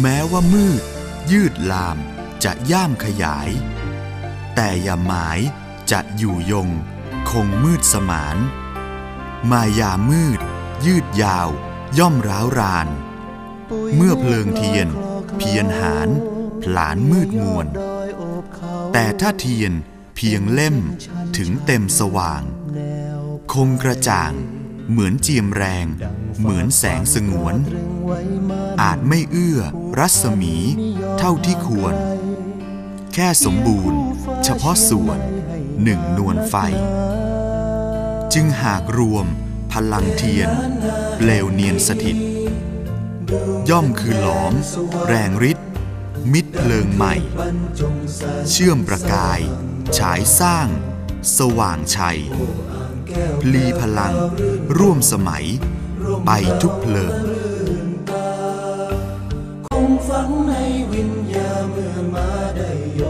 แม้ว่ามืด ยืดลามจะย่ามขยาย แต่อย่าหมายจะอยู่ยง คงมืดสมาน มายามืด ยืดยาว ย่อมร้าวราน เมื่อเพลิงเทียน เพียนหารผลานมืดมวน แต่ถ้าเทียนเพียงเล่มถึงเต็มสว่าง คงกระจ่าง เหมือนเจียมแรง เหมือนแสงสงวน อาจไม่เอื้อ รัศมี เท่าที่ควร แค่สมบูรณ์ เฉพาะส่วนหนึ่งนวลไฟ จึงหากรวมพลังเทียน เปลวเนียนสถิต ย่อมคือหลอม แรงฤทธิ์มิตรเพลิงใหม่ เชื่อมประกาย ฉายสร้าง สว่างชัย พลีพลัง ร่วมสมัย ไปทุกเพลิงคง ฝันในวิญญาเมื่อมาได้ย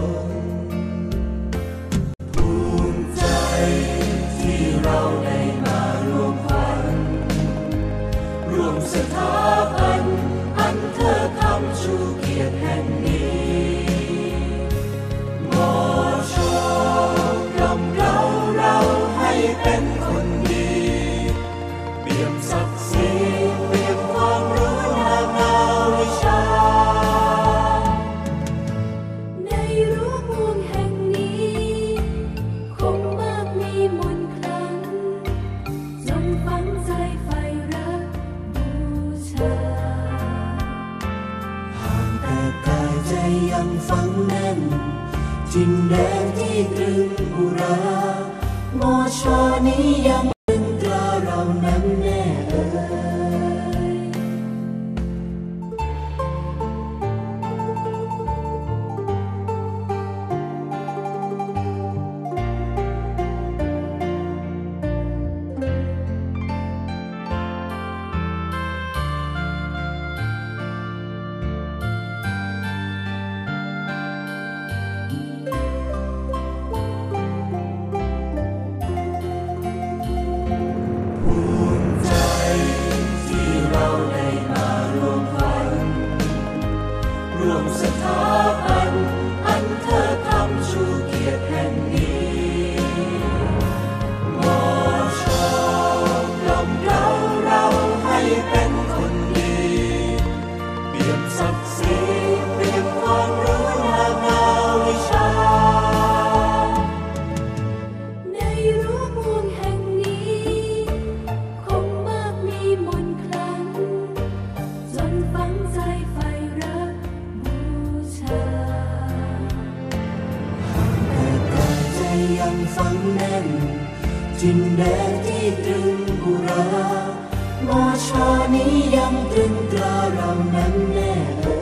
นี้ยังตรึงตราเรานั้นแน่เอ่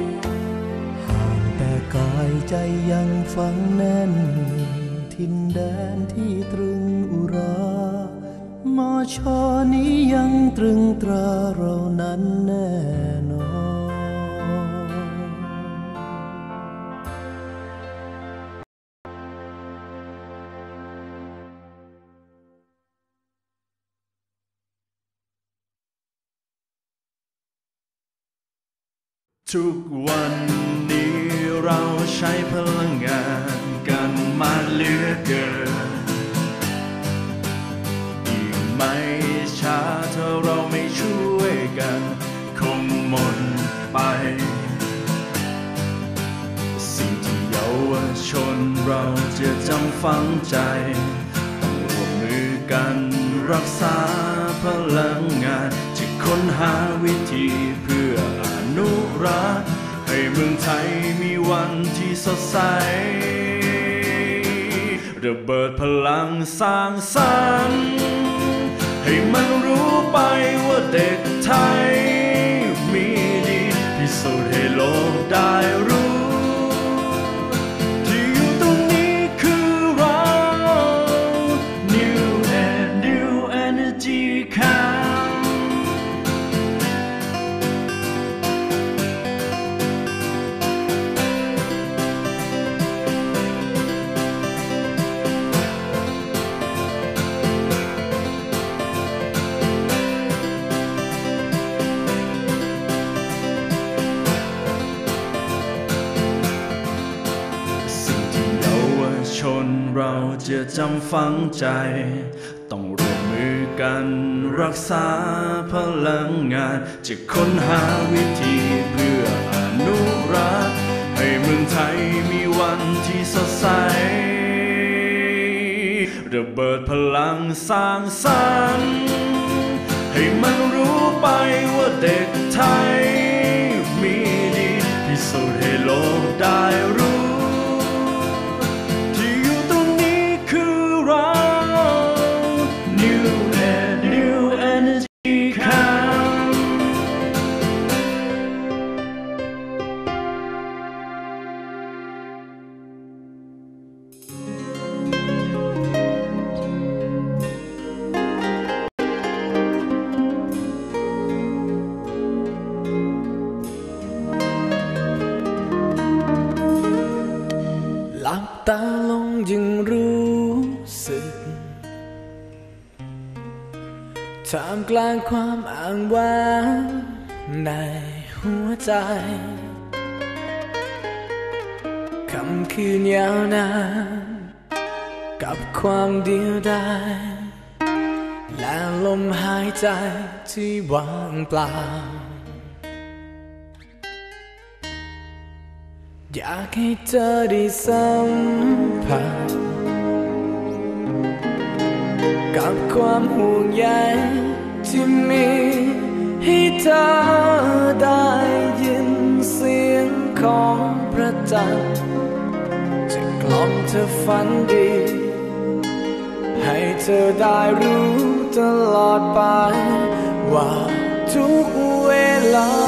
ยห่างแต่กายใจยังฝังแน่น ทินแดนที่ตรึงอุรามอชอนี้ยังตรึงตราเรานั้นแน่ ทุกวันนี้เราใช้พลังงานกันมาเหลือเกิน อีกไม่ช้าถ้าเราไม่ช่วยกัน คงหมดไป สิ่งที่เยาวชนเราจะจำฝังใจ ต้องร่วมมือกันรักษาพลังงานจะค้นหาวิธีเพื่อ รัก ให้เมืองไทยมีวันที่สดใสระเบิดพลังสร้างสรรค์ให้มันรู้ไปว่าเด็ก เราจะจำฝังใจ ต้องร่วมมือกันรักษาพลังงาน จะค้นหาวิธีเพื่ออนุรักษ์ให้เมืองไทยมีวันที่สดใสระเบิดพลังสร้างสรรค์ให้มันรู้ไปว่าเด็กไทย มีดีพิสูจน์ให้โลกได้รู้ ท่ามกลางความอ้างว้างในหัวใจคำคืนยาวนานกับความเดียวดายและลมหายใจที่ว่างเปล่า อยากให้เธอได้สัมผัส กับความห่วงใยที่มีให้เธอได้ยินเสียงของพระจันทร์จะกล่อมเธอฝันดี ให้เธอได้รู้ตลอดไปว่าทุกเวลา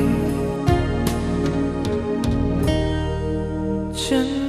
ocean.